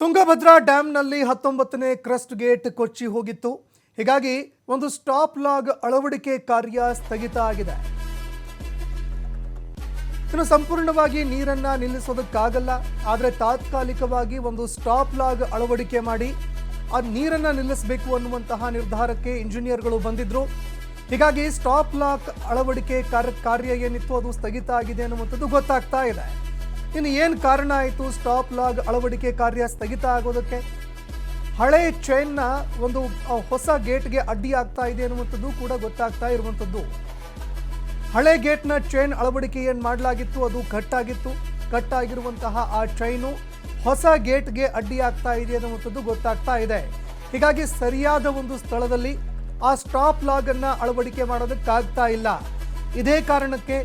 ತುಂಗಭದ್ರಾ ಡ್ಯಾಂನಲ್ಲಿ ಹತ್ತೊಂಬತ್ತನೇ crust gate ಕೊಚ್ಚಿ ಹೋಗಿತ್ತು. ಹೀಗಾಗಿ ಒಂದು ಸ್ಟಾಪ್ ಲಾಗ್ ಅಳವಡಿಕೆ ಕಾರ್ಯ ಸ್ಥಗಿತ ಆಗಿದೆ. ಇನ್ನು ಸಂಪೂರ್ಣವಾಗಿ ನೀರನ್ನ ನಿಲ್ಲಿಸೋದಕ್ಕಾಗಲ್ಲ. ಆದರೆ ತಾತ್ಕಾಲಿಕವಾಗಿ ಒಂದು ಸ್ಟಾಪ್ ಲಾಗ್ ಅಳವಡಿಕೆ ಮಾಡಿ ಆ ನೀರನ್ನ ನಿಲ್ಲಿಸಬೇಕು ಅನ್ನುವಂತಹ ನಿರ್ಧಾರಕ್ಕೆ ಇಂಜಿನಿಯರ್ಗಳು ಬಂದಿದ್ರು. ಹೀಗಾಗಿ ಸ್ಟಾಪ್ ಲಾಕ್ ಅಳವಡಿಕೆ ಕಾರ್ಯ ಏನಿತ್ತು ಅದು ಸ್ಥಗಿತ ಆಗಿದೆ ಅನ್ನುವಂಥದ್ದು ಗೊತ್ತಾಗ್ತಾ ಇದೆ. ಇನ್ನು ಏನು ಕಾರಣ ಆಯಿತು? ಸ್ಟಾಪ್ ಲಾಗ್ ಅಳವಡಿಕೆ ಕಾರ್ಯ ಸ್ಥಗಿತ ಆಗೋದಕ್ಕೆ? ಹಳೆ ಚೈನ್ನ ಒಂದು ಹೊಸ ಗೇಟ್ಗೆ ಅಡ್ಡಿ ಆಗ್ತಾ ಇದೆ ಅನ್ನುವಂಥದ್ದು ಕೂಡ ಗೊತ್ತಾಗ್ತಾ ಇರುವಂಥದ್ದು. ಹಳೆ ಗೇಟ್ನ ಚೈನ್ ಅಳವಡಿಕೆ ಏನು ಮಾಡಲಾಗಿತ್ತು? ಅದು ಕಟ್ ಆಗಿತ್ತು ಕಟ್ ಆಗಿರುವಂತಹ ಆ ಚೈನು ಹೊಸ ಗೇಟ್ಗೆ ಅಡ್ಡಿ ಆಗ್ತಾ ಇದೆ ಅನ್ನುವಂಥದ್ದು ಗೊತ್ತಾಗ್ತಾ ಇದೆ. ಹೀಗಾಗಿ ಸರಿಯಾದ ಒಂದು ಸ್ಥಳದಲ್ಲಿ ಆ ಸ್ಟಾಪ್ ಲಾಗ್ ಅನ್ನ ಅಳವಡಿಕೆ ಮಾಡೋದಕ್ಕಾಗ್ತಾ ಇಲ್ಲ. ಇದೇ ಕಾರಣಕ್ಕೆ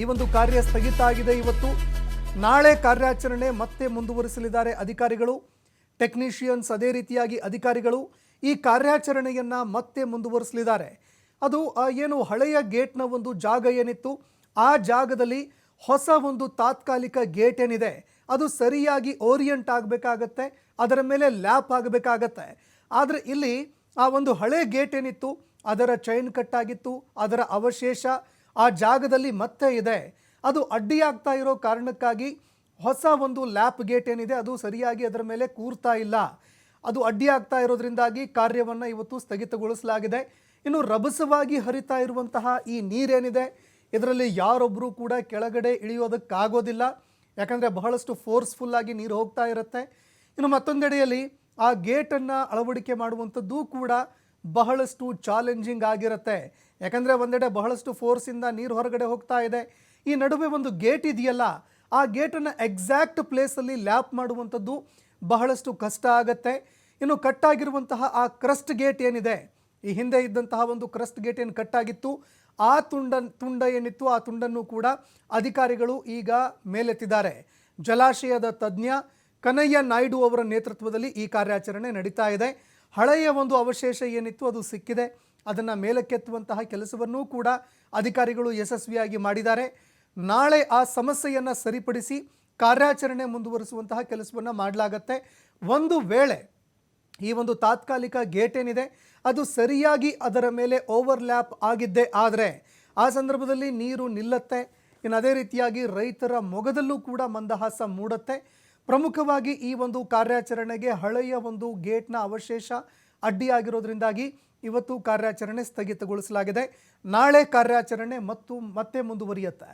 ಈ ಒಂದು ಕಾರ್ಯ ಸ್ಥಗಿತ ಆಗಿದೆ ಇವತ್ತು. ನಾಳೆ ಕಾರ್ಯಾಚರಣೆ ಮತ್ತೆ ಮುಂದುವರಿಸಲಿದ್ದಾರೆ ಅಧಿಕಾರಿಗಳು. ಟೆಕ್ನಿಷಿಯನ್ಸ್ ಅದೇ ರೀತಿಯಾಗಿ ಅಧಿಕಾರಿಗಳು ಈ ಕಾರ್ಯಾಚರಣೆಯನ್ನ ಮತ್ತೆ ಮುಂದುವರಿಸಲಿದ್ದಾರೆ. ಅದು ಏನು ಹಳೆಯ ಗೇಟ್ನ ಒಂದು ಜಾಗ ಏನಿತ್ತು, ಆ ಜಾಗದಲ್ಲಿ ಹೊಸ ಒಂದು ತಾತ್ಕಾಲಿಕ ಗೇಟ್ ಏನಿದೆ, ಅದು ಸರಿಯಾಗಿ ಓರಿಯಂಟ್ ಆಗಬೇಕಾಗತ್ತೆ, ಅದರ ಮೇಲೆ ಲ್ಯಾಪ್ ಆಗಬೇಕಾಗತ್ತೆ. ಆದರೆ ಇಲ್ಲಿ ಆ ಒಂದು ಹಳೆ ಗೇಟ್ ಏನಿತ್ತು, ಅದರ ಚೈನ್ ಕಟ್ಟಾಗಿತ್ತು ಅದರ ಅವಶೇಷ ಆ ಜಾಗದಲ್ಲಿ ಮತ್ತೆ ಇದೆ. ಅದು ಅಡ್ಡಿಯಾಗ್ತಾ ಇರೋ ಕಾರಣಕ್ಕಾಗಿ ಹೊಸ ಒಂದು ಲ್ಯಾಪ್ ಗೇಟ್ ಏನಿದೆ, ಅದು ಸರಿಯಾಗಿ ಅದರ ಮೇಲೆ ಕೂರ್ತಾ ಇಲ್ಲ. ಅದು ಅಡ್ಡಿಯಾಗ್ತಾ ಇರೋದ್ರಿಂದಾಗಿ ಕಾರ್ಯವನ್ನು ಇವತ್ತು ಸ್ಥಗಿತಗೊಳಿಸಲಾಗಿದೆ. ಇನ್ನು ರಭಸವಾಗಿ ಹರಿತಾ ಇರುವಂತಹ ಈ ನೀರೇನಿದೆ, ಇದರಲ್ಲಿ ಯಾರೊಬ್ಬರೂ ಕೂಡ ಕೆಳಗಡೆ ಇಳಿಯೋದಕ್ಕಾಗೋದಿಲ್ಲ. ಯಾಕಂದರೆ ಬಹಳಷ್ಟು ಫೋರ್ಸ್ಫುಲ್ಲಾಗಿ ನೀರು ಹೋಗ್ತಾ ಇರುತ್ತೆ. ಇನ್ನು ಮತ್ತೊಂದೆಡೆಯಲ್ಲಿ ಆ ಗೇಟನ್ನು ಅಳವಡಿಕೆ ಮಾಡುವಂಥದ್ದು ಕೂಡ ಬಹಳಷ್ಟು ಚಾಲೆಂಜಿಂಗ್ ಆಗಿರುತ್ತೆ. ಯಾಕಂದರೆ ಒಂದೆಡೆ ಬಹಳಷ್ಟು ಫೋರ್ಸಿಂದ ನೀರು ಹೊರಗಡೆ ಹೋಗ್ತಾ ಇದೆ. ಈ ನಡುವೆ ಒಂದು ಗೇಟ್ ಇದೆಯಲ್ಲ, ಆ ಗೇಟನ್ನು ಎಕ್ಸಾಕ್ಟ್ ಪ್ಲೇಸಲ್ಲಿ ಲ್ಯಾಪ್ ಮಾಡುವಂಥದ್ದು ಬಹಳಷ್ಟು ಕಷ್ಟ ಆಗತ್ತೆ. ಇನ್ನು ಕಟ್ಟಾಗಿರುವಂತಹ ಆ ಕ್ರಸ್ಟ್ ಗೇಟ್ ಏನಿದೆ, ಈ ಹಿಂದೆ ಇದ್ದಂತಹ ಒಂದು ಕ್ರಸ್ಟ್ ಗೇಟ್ ಏನು ಕಟ್ಟಾಗಿತ್ತು, ಆ ತುಂಡ ತುಂಡ ಏನಿತ್ತು, ಆ ತುಂಡನ್ನು ಕೂಡ ಅಧಿಕಾರಿಗಳು ಈಗ ಮೇಲೆತ್ತಿದ್ದಾರೆ. ಜಲಾಶಯದ ತಜ್ಞ ಕನಯ್ಯ ನಾಯ್ಡು ಅವರ ನೇತೃತ್ವದಲ್ಲಿ ಈ ಕಾರ್ಯಾಚರಣೆ ನಡೀತಾ ಇದೆ. ಹಳೆಯ ಒಂದು ಅವಶೇಷ ಏನಿತ್ತು, ಅದು ಸಿಕ್ಕಿದೆ. ಅದನ್ನು ಮೇಲಕ್ಕೆತ್ತುವಂತಹ ಕೆಲಸವನ್ನೂ ಕೂಡ ಅಧಿಕಾರಿಗಳು ಯಶಸ್ವಿಯಾಗಿ ಮಾಡಿದ್ದಾರೆ. ನಾಳೆ ಆ ಸಮಸ್ಯೆಯನ್ನು ಸರಿಪಡಿಸಿ ಕಾರ್ಯಾಚರಣೆ ಮುಂದುವರಿಸುವಂತಹ ಕೆಲಸವನ್ನು ಮಾಡಲಾಗತ್ತೆ. ಒಂದು ವೇಳೆ ಈ ಒಂದು ತಾತ್ಕಾಲಿಕ ಗೇಟ್ ಏನಿದೆ, ಅದು ಸರಿಯಾಗಿ ಅದರ ಮೇಲೆ ಓವರ್ಲ್ಯಾಪ್ ಆಗಿದ್ದೆ ಆದರೆ ಆ ಸಂದರ್ಭದಲ್ಲಿ ನೀರು ನಿಲ್ಲತ್ತೆ. ಇನ್ನು ಅದೇ ರೀತಿಯಾಗಿ ರೈತರ ಮೊಗದಲ್ಲೂ ಕೂಡ ಮಂದಹಾಸ ಮೂಡುತ್ತೆ. ಪ್ರಮುಖವಾಗಿ ಈ ಒಂದು ಕಾರ್ಯಾಚರಣೆಗೆ ಹಳೆಯ ಒಂದು ಗೇಟ್ನ ಅವಶೇಷ ಅಡ್ಡಿಯಾಗಿರೋದ್ರಿಂದಾಗಿ ಇವತ್ತು ಕಾರ್ಯಾಚರಣೆ ಸ್ಥಗಿತಗೊಳಿಸಲಾಗಿದೆ. ನಾಳೆ ಕಾರ್ಯಾಚರಣೆ ಮತ್ತು ಮತ್ತೆ ಮುಂದುವರಿಯುತ್ತೆ.